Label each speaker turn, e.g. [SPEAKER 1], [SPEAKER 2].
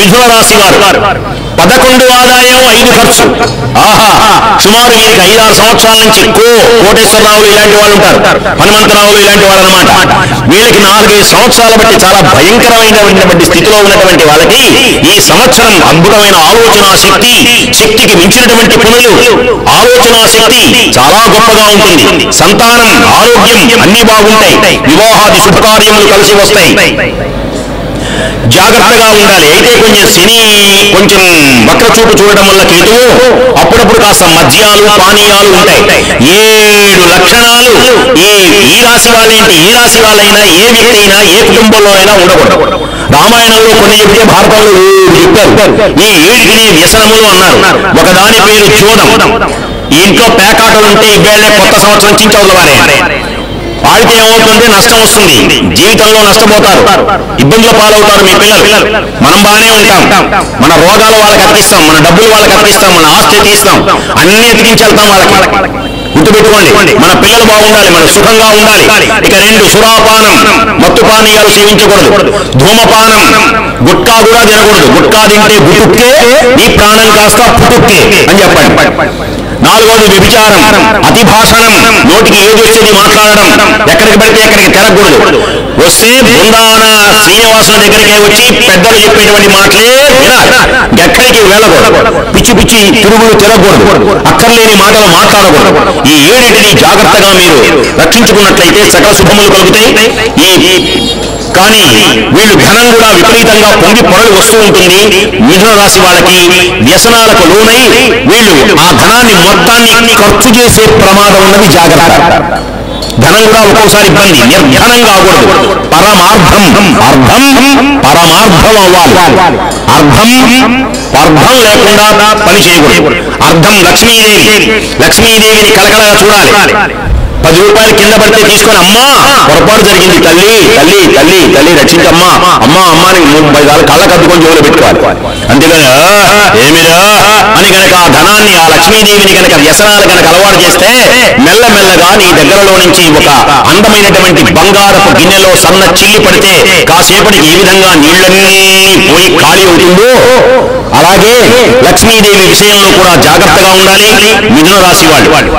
[SPEAKER 1] మిథున రాశి వారు పదకొండు ఆదాయం ఐదు ఖర్చు. ఆహా సుమారు వీరికి ఐదారు సంవత్సరాల నుంచి కో కోటేశ్వరరావులు ఇలాంటి వాళ్ళు ఉంటారు. హనుమంతరావులు ఇలాంటి వాళ్ళు అనమాట వీళ్ళకి నాలుగైదు సంవత్సరాల బట్టి చాలా భయంకరమైనటువంటి స్థితిలో ఉన్నటువంటి వాళ్ళకి ఈ సంవత్సరం అద్భుతమైన ఆలోచన శక్తి శక్తికి మించినటువంటి పనులు ఆలోచన శక్తి చాలా గొప్పగా ఉంటుంది. సంతానం ఆరోగ్యం అన్ని బాగుంటాయి. వివాహాది శుభకార్యములు కలిసి వస్తాయి. జాగ్రత్తగా ఉండాలి. అయితే కొంచెం శని కొంచెం వక్రచూపు చూడడం వల్ల కేతువు అప్పుడప్పుడు కాస్త మద్యాలు పానీయాలు ఉంటాయి. ఏడు లక్షణాలు ఈ ఈ రాశి వాళ్ళేంటి ఈ రాశి వాళ్ళైనా ఏ వ్యక్తి అయినా ఏ కుటుంబంలో అయినా ఉండకూడదు. రామాయణంలో కొన్ని చెప్తే భారతంలో ఏడు చెప్పారు ఈ వ్యసనములు అన్నారు. ఒకదాని పేరు చూడం. ఇంట్లో పేకాటలు ఉంటే ఇవేళ్ళే కొత్త సంవత్సరం చించవల వారే వాడికి ఏమవుతుంది నష్టం వస్తుంది. జీవితంలో నష్టపోతారు. ఇబ్బందుల పాలవుతారు మీ పిల్లలు. మనం బాగానే ఉంటాం. మన రోగాలు వాళ్ళకి అర్పిస్తాం మన డబ్బులు వాళ్ళకి అర్పిస్తాం మన ఆస్తి తీస్తాం. అన్ని ఎత్తికించేళ్తాం వాళ్ళకి. గుర్తుపెట్టుకోండి. మన పిల్లలు బాగుండాలి. మన సుఖంగా ఉండాలి. ఇక రెండు సురాపానం. మత్తు పానీయాలు సేవించకూడదు. ధూమపానం. గుట్కా కూడా తినకూడదు. గుట్కా తింటే గుట్టుకే ఈ ప్రాణం కాస్త పుట్టుకే అని చెప్పండి. నాలుగోది వ్యభిచారం అతి భాషణం నోటికి ఏది వచ్చేది మాట్లాడడం ఎక్కడికి పెడితే ఎక్కడికి తిరగకూడదు. వస్తే బృందావన శ్రీనివాసుల దగ్గరికి వచ్చి పెద్దలు చెప్పేటువంటి మాటలే ఎక్కడికి వెళ్ళకూడదు. పిచ్చి పిచ్చి తిరుగులు తిరగకూడదు అక్కర్లేని మాటలు మాట్లాడకూడదు. ఈ ఏడింటిని జాగ్రత్తగా మీరు రక్షించుకున్నట్లయితే సకల శుభములు కలుగుతాయి. ఈ కానీ వీళ్ళు ధనం కూడా విపరీతంగా పొంగి పొరలు వస్తూ ఉంటుంది. మిథున రాశి వాళ్ళకి వ్యసనాలకు లోనై వీళ్ళు ఆ ధనాన్ని మొత్తాన్ని ఖర్చు చేసే ప్రమాదం ఉన్నది జాగ్రత్త. కూడా ఒక్కోసారి ఇబ్బంది పరమార్థం. అర్థం పరమార్థం. అవ్వాలి అర్థం. అర్థం లేకుండా పని చేయకూడదు. అర్థం లక్ష్మీదేవి. లక్ష్మీదేవిని కలకలగా చూడాలి. పది రూపాయలు కింద పడితే తీసుకొని అమ్మా పొరపాటు జరిగింది తల్లి తల్లి తల్లి తల్లి రక్షించమ్మా అమ్మా అమ్మా అని సార్లు కళ్ళ కద్దుకొని జోలు పెట్టుకోవాలి. అంతేగాని "ఆ, యొక్క ఆ ధనాన్ని ఆ లక్ష్మీదేవిని గనక వ్యసనాలు గనక అలవాటు చేస్తే మెల్లమెల్లగా నీ దగ్గరలో నుంచి ఒక అందమైనటువంటి బంగారపు గిన్నెలో సన్న చిల్లి పడితే కాసేపటికి ఏ విధంగా నీళ్ళన్నీ పోయి ఖాళీ అవుతుందో? అలాగే లక్ష్మీదేవి విషయంలో కూడా జాగ్రత్తగా ఉండాలి మిథున రాశి వాళ్ళు.